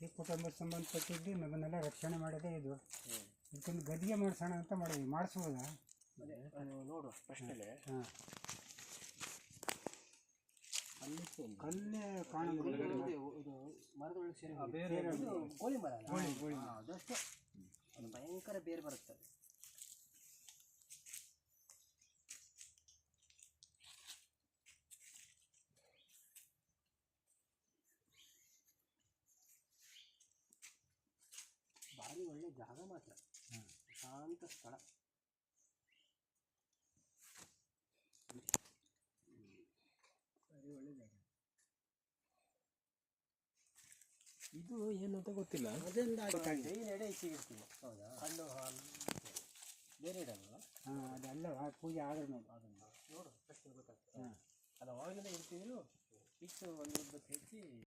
ಕುಟುಂಬಕ್ಕೆ ಸಂಬಂಧಪಟ್ಟಿದ್ದು ನಮ್ಮನ್ನೆಲ್ಲ ರಕ್ಷಣೆ ಮಾಡೋದೇ ಇದು. ಇದಕ್ಕೊಂದು ಗದ್ದಿಗೆ ಮಾಡಿಸೋಣ ಅಂತ ಮಾಡಿದ್ವಿ. ಮಾಡಿಸ್ಬೋದಾ ನೋಡು ಫಸ್ಟಲ್ಲಿ ಹಾಂ. ಕಲ್ಲೇ ಕಾಣೋದಿಲ್ಲ ಇದು ಮರದೊಳಗೆ ಸೇರಿ ಇದು ಗೋಳಿ ಮರ? ಗೋಳಿ, ಗೋಳಿ ಅದಷ್ಟೇ ಅದು ಭಯಂಕರ ಬೇರೆ ಬರುತ್ತೆ ಅದು. ಭಾರಿ ಒಳ್ಳೆ ಜಾಗ ಮಾತ್ರ ಶಾಂತ ಸ್ಥಳ. ಇದು ಏನು ಅಂತ ಗೊತ್ತಿಲ್ಲ. ಜೈನ್ ಎಡೆ ಇಚ್ಚಿಗೆ ಇರ್ತೀವಿ ಹೌದಾ? ಹಣ್ಣು ಹಾಲು ಬೇರೆ ಇಡಲ್ವಾ ಹಾಂ ಅದೆಲ್ಲ ಪೂಜೆ ಆದ್ರೆ ನೋಡು ಅದನ್ನು ನೋಡು. ಫಸ್ಟ್ ಗೊತ್ತಾಗ್ತದೆ. ಅದು ಅವಾಗಿಂದ ಇರ್ತಿದ್ರು ಫಿಕ್ಸ್ ಒಂದು ಹೆಚ್ಚಿ